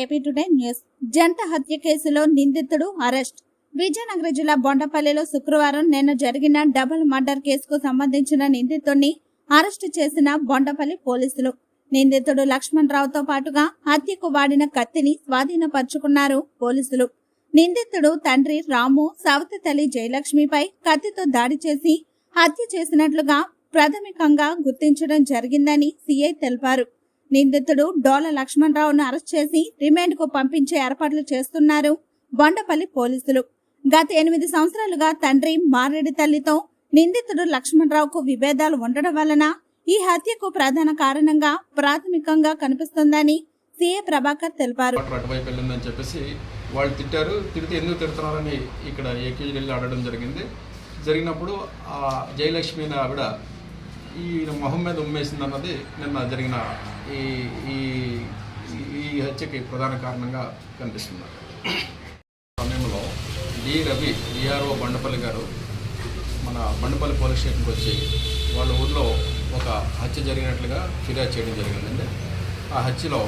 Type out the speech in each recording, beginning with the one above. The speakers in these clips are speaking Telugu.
AP today news. జంట హత్య కేసులో నిందితుడు అరెస్ట్. విజయనగరం జిల్లా బొండపల్లిలో శుక్రవారం నిన్న జరిగిన డబుల్ మర్డర్ కేసుకు సంబంధించిన నిందితుడిని అరెస్ట్ చేసిన బొండపల్లి పోలీసులు. నిందితుడు లక్ష్మణ్ రావుతో పాటుగా హత్యకు వాడిన కత్తిని స్వాధీనపరుచుకున్నారు పోలీసులు. నిందితుడు తండ్రి రాము సవతి తల్లి జయలక్ష్మిపై కత్తితో దాడి చేసి హత్య చేసినట్లుగా ప్రాథమికంగా గుర్తించడం జరిగిందని సీఐ తెలిపారు. నిందితుడు డోల లక్ష్మణరావును అరెస్ట్ చేసి రిమాండ్కు పంపించే ఏర్పాట్లు చేస్తున్నారు బొండపల్లి పోలీసులు. గత ఎనిమిది సంవత్సరాలుగా తండ్రి మారేడి తల్లితో నిందితుడు లక్ష్మణరావుకు విభేదాలు ఉండడం వలన ఈ హత్యకు ప్రధాన కారణంగా ప్రాథమికంగా కనిపిస్తోందని సీఏ ప్రభాకర్ తెలిపారు. అటువైపు చెప్పేసి వాళ్ళు తిట్టారు. తిడితే ఎందుకు తిడుతున్నారని ఇక్కడ ఏకేజీ వెళ్ళి అడగడం జరిగింది. జరిగినప్పుడు ఆ జయలక్ష్మి ఆవిడ ఈ మొహం మీద ఉమ్మేసింది అన్నది నిన్న జరిగిన ఈ ఈ ఈ హత్యకి ప్రధాన కారణంగా కనిపిస్తుంది. సమయంలో డి. రవి డిఆర్ఓ బండపల్లి గారు మన బండపల్లి పోలీస్ స్టేషన్కి వచ్చి వాళ్ళ ఊర్లో ఒక హత్య జరిగినట్లుగా ఫిర్యాదు చేయడం జరిగిందండి. ఆ హత్యలో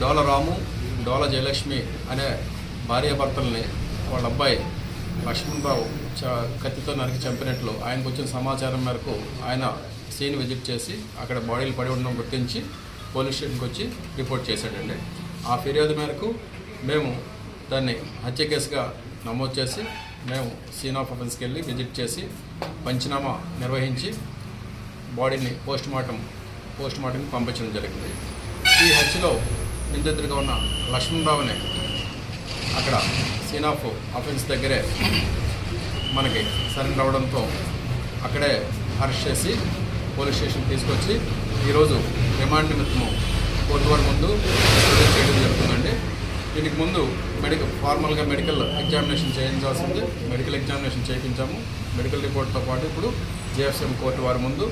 డోల రాము డోల జయలక్ష్మి అనే భార్యాభర్తల్ని వాళ్ళ అబ్బాయి లక్ష్మణరావు చ కత్తితో నరికి చంపినట్లు ఆయనకు వచ్చిన సమాచారం మేరకు ఆయన సీన్ విజిట్ చేసి అక్కడ బాడీలు పడి ఉండడం గుర్తించి పోలీస్ స్టేషన్కి వచ్చి రిపోర్ట్ చేశాడండి. ఆ ఫిర్యాదు మేరకు మేము దాన్ని హత్య కేసుగా నమోదు చేసి మేము సీన్ ఆఫ్ అఫెన్స్కి వెళ్ళి విజిట్ చేసి పంచనామా నిర్వహించి బాడీని పోస్ట్ మార్టం పోస్ట్ మార్టంకి పంపించడం జరిగింది. ఈ హత్యలో నిందితుడిగా ఉన్న లక్ష్మణరావుని అక్కడ సీన్ ఆఫ్ అఫెన్స్ దగ్గరే మనకి సరెండర్ అవడంతో అక్కడే అరెస్ట్ చేసి పోలీస్ స్టేషన్ తీసుకొచ్చి ఈరోజు రిమాండ్ నిమిత్తము కోర్టు వారి ముందు చేయడం జరుగుతుందండి. దీనికి ముందు మెడికల్ ఫార్మల్గా మెడికల్ ఎగ్జామినేషన్ చేయించాల్సింది. మెడికల్ ఎగ్జామినేషన్ చేయించాము. మెడికల్ రిపోర్ట్తో పాటు ఇప్పుడు జేఎఫ్ఎం కోర్టు వారి ముందు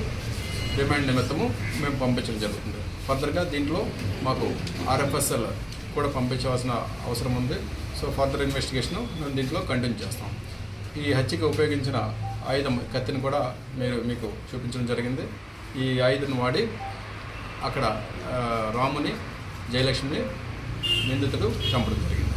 రిమాండ్ నిమిత్తము మేము పంపించడం జరుగుతుంది. ఫర్దర్గా దీంట్లో మాకు ఆర్ఎఫ్ఎస్ఎల్ కూడా పంపించవలసిన అవసరం ఉంది. సో ఫర్దర్ ఇన్వెస్టిగేషన్ మేము దీంట్లో కంటిన్యూ చేస్తాం. ఈ హత్యకి ఉపయోగించిన ఆయుధం కత్తిని కూడా మీరు మీకు చూపించడం జరిగింది. ఈ ఆయుధం వాడి అక్కడ రాముని జయలక్ష్మిని నిందితుడు చంపడం జరిగింది.